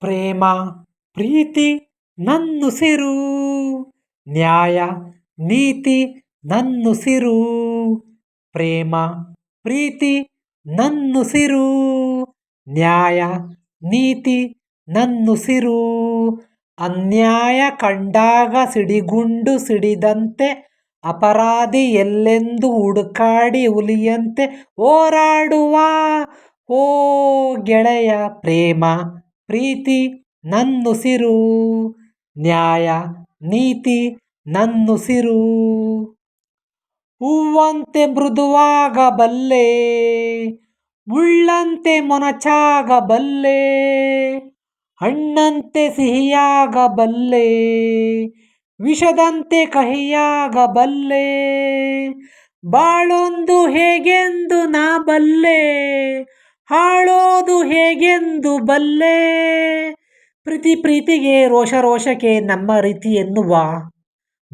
ಪ್ರೇಮ, ಪ್ರೀತಿ ನನ್ನುಸಿರು. ನ್ಯಾಯ, ನೀತಿ ನನ್ನುಸಿರು. ಪ್ರೇಮ, ಪ್ರೀತಿ ನನ್ನುಸಿರು. ನ್ಯಾಯ, ನೀತಿ ನನ್ನುಸಿರು. ಅನ್ಯಾಯ ಕಂಡಾಗ ಸಿಡಿಗುಂಡು ಸಿಡಿದಂತೆ, ಅಪರಾಧಿ ಎಲ್ಲೆಂದು ಹುಡುಕಾಡಿ ಹುಲಿಯಂತೆ ಹೋರಾಡುವ ಓ ಗೆಳೆಯ ಪ್ರೇಮ. ಪ್ರೀತಿ ನನ್ನುಸಿರು. ನ್ಯಾಯ ನೀತಿ ನನ್ನುಸಿರು. ಹೂವಂತೆ ಮೃದುವಾಗಬಲ್ಲೆ. ಉಳ್ಳಂತೆ ಮೊನಚಾಗಬಲ್ಲೆ. ಹಣ್ಣಂತೆ ಸಿಹಿಯಾಗಬಲ್ಲೆ. ವಿಷದಂತೆ ಕಹಿಯಾಗಬಲ್ಲೆ. ಬಾಳೊಂದು ಹೇಗೆಂದು ನಾ ಬಲ್ಲೆ ಹಾಳೋದು ಹೇಗೆಂದು ಬಲ್ಲೆ? ಪ್ರೀತಿ ಪ್ರೀತಿಗೆ ರೋಷ ರೋಷಕ್ಕೆ ನಮ್ಮ ರೀತಿ ಎನ್ನುವ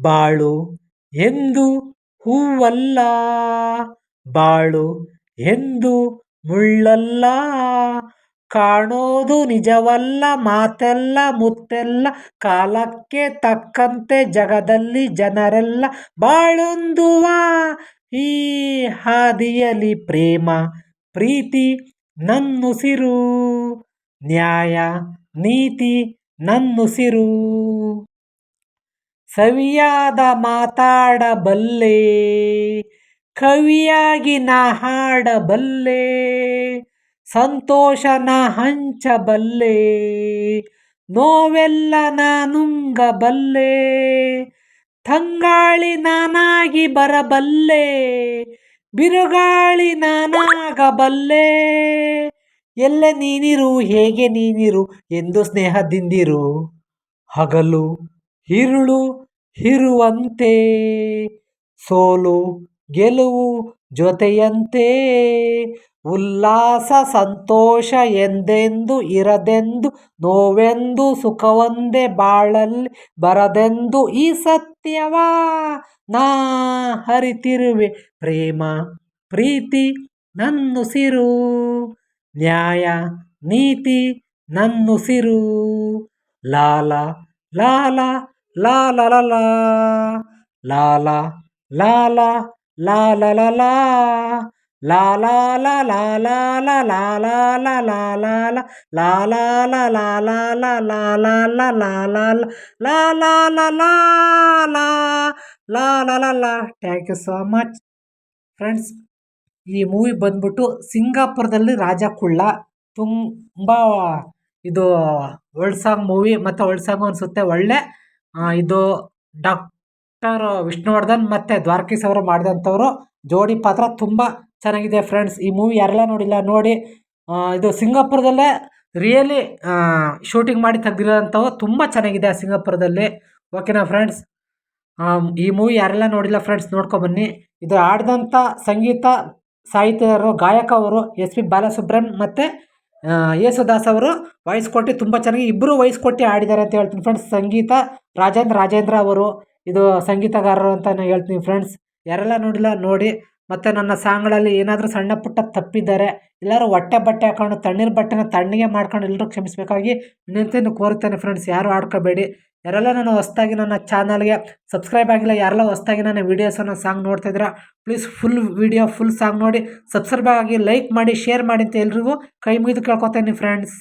ಬಾಳು ಎಂದು ಹೂವಲ್ಲ. ಬಾಳು ಎಂದು ಮುಳ್ಳಲ್ಲ. ಕಾಣೋದು ನಿಜವಲ್ಲ, ಮಾತೆಲ್ಲ ಮುತ್ತೆಲ್ಲ, ಕಾಲಕ್ಕೆ ತಕ್ಕಂತೆ ಜಗದಲ್ಲಿ ಜನರೆಲ್ಲ. ಬಾಳೊಂದುವ ಈ ಹಾದಿಯಲ್ಲಿ ಪ್ರೇಮ, ಪ್ರೀತಿ ನನ್ನುಸಿರು. ನ್ಯಾಯ, ನೀತಿ ನನ್ನುಸಿರು. ಸವಿಯಾದ ಮಾತಾಡಬಲ್ಲೆ. ಕವಿಯಾಗಿ ನಾ ಹಾಡಬಲ್ಲೆ. ಸಂತೋಷನ ಹಂಚಬಲ್ಲೆ. ನೋವೆಲ್ಲ ನಾನುಂಗಬಲ್ಲೆ ತಂಗಾಳಿ ನಾನಾಗಿ ಬರಬಲ್ಲೆ. ಬಿರುಗಾಳಿ ನಾನಾಗಬಲ್ಲೆ. ಎಲ್ಲೆ ನೀನಿರು ಹೇಗೆ ನೀನಿರು ಎಂದು ಸ್ನೇಹದಿಂದಿರು. ಹಗಲು ಇರುಳು ಇರುವಂತೆ. ಸೋಲು ಗೆಲುವು ಜೊತೆಯಂತೆ. ಉಲ್ಲಾಸ, ಸಂತೋಷ ಎಂದೆಂದು, ಇರದೆಂದು, ನೋವೆಂದು, ಸುಖವೊಂದೇ ಬಾಳಲ್ಲಿ ಬರದೆಂದು ಈ ಸತ್ಯವಾ ನಾ ಹರಿತಿರುವೆ. ಪ್ರೇಮ, ಪ್ರೀತಿ ನನ್ನುಸಿರು, ನ್ಯಾಯ, ನೀತಿ ನನ್ನುಸಿರು. ಲಾಲ ಲಾಲ ಲಾಲ ಲಾಲ ಲಾಲ ಲಾಲ ಲಾಲ ಲಾ thank you so much friends ಈ ಮೂವಿ ಬಂದ್ಬಿಟ್ಟು ಸಿಂಗಾಪುರದಲ್ಲಿ ರಾಜ ಕುಳ್ಳ ತುಂಬ ಇದು ಒಳ್ ಸಾಂಗ್ ಮೂವಿ ಮತ್ತು ಒಳ್ ಸಾಂಗ್ ಅನಿಸುತ್ತೆ ಒಳ್ಳೆ ಇದು ಡಾಕ್ಟರ್ ವಿಷ್ಣುವರ್ಧನ್ ಮತ್ತು ದ್ವಾರಕೀಸ್ ಅವರು ಮಾಡಿದಂಥವ್ರು ಜೋಡಿ ಪಾತ್ರ ತುಂಬ ಚೆನ್ನಾಗಿದೆ ಫ್ರೆಂಡ್ಸ್ ಈ ಮೂವಿ ಯಾರೆಲ್ಲ ನೋಡಿಲ್ಲ, ನೋಡಿ. ಇದು ಸಿಂಗಾಪುರದಲ್ಲೇ ರಿಯಲಿ ಶೂಟಿಂಗ್ ಮಾಡಿ ತೆಗ್ದಿರೋಂಥವು ತುಂಬ ಚೆನ್ನಾಗಿದೆ ಸಿಂಗಾಪುರದಲ್ಲಿ. ಓಕೆನಾ ಫ್ರೆಂಡ್ಸ್ ಈ ಮೂವಿ ಯಾರೆಲ್ಲ ನೋಡಿಲ್ಲ ಫ್ರೆಂಡ್ಸ್ ನೋಡ್ಕೊಬನ್ನಿ ಇದು ಆಡಿದಂಥ ಸಂಗೀತ ಸಾಹಿತ್ಯರು ಗಾಯಕ ಅವರು, ಎಸ್ ಪಿ ಬಾಲಸುಬ್ರಹ್ಮ್ ಮತ್ತು ಯೇಸುದಾಸ್ ಅವರು ವಾಯ್ಸ್ ಕೊಟ್ಟು ತುಂಬ ಚೆನ್ನಾಗಿ ಇಬ್ಬರು ವಾಯ್ಸ್ ಕೊಟ್ಟು ಹಾಡಿದ್ದಾರೆ ಅಂತ ಹೇಳ್ತೀನಿ ಫ್ರೆಂಡ್ಸ್ ಸಂಗೀತ, ರಾಜೇಂದ್ರ ರಾಜೇಂದ್ರ ಅವರು, ಇದು ಸಂಗೀತಗಾರರು ಅಂತ ನಾನು ಹೇಳ್ತೀನಿ ಫ್ರೆಂಡ್ಸ್ ಯಾರೆಲ್ಲ ನೋಡಿಲ್ಲ, ನೋಡಿ. ಮತ್ತು ನನ್ನ ಸಾಂಗ್ಗಳಲ್ಲಿ ಏನಾದರೂ ಸಣ್ಣ ಪುಟ್ಟ ತಪ್ಪಿದ್ದಾರೆ ಎಲ್ಲರೂ ಹೊಟ್ಟೆ ಬಟ್ಟೆ ಹಾಕೊಂಡು ತಣ್ಣೀರು ಬಟ್ಟೆನ ತಣ್ಣಗೆ ಮಾಡ್ಕೊಂಡು ಎಲ್ಲರೂ ಕ್ಷಮಿಸಬೇಕಾಗಿ ವಿನಂತಿಯನ್ನು ಕೋರುತ್ತೇನೆ ಫ್ರೆಂಡ್ಸ್ ಯಾರು ಆಡ್ಕೋಬೇಡಿ. ಯಾರೆಲ್ಲ ನಾನು ಹೊಸ್ದಾಗಿ ನನ್ನ ಚಾನಲ್ಗೆ ಸಬ್ಸ್ಕ್ರೈಬ್ ಆಗಿಲ್ಲ, ಯಾರೆಲ್ಲ ಹೊಸ್ದಾಗಿ ನನ್ನ ವೀಡಿಯೋಸನ್ನು song ನೋಡ್ತಾಯಿದ್ದೀರಾ please full video full song ನೋಡಿ ಸಬ್ಸ್ಕ್ರೈಬ್ ಆಗಿ ಲೈಕ್ ಮಾಡಿ ಶೇರ್ ಮಾಡಿ ಅಂತ ಎಲ್ರಿಗೂ ಕೈ ಮುಗಿದು ಕೇಳ್ಕೊತೇನೆ ಫ್ರೆಂಡ್ಸ್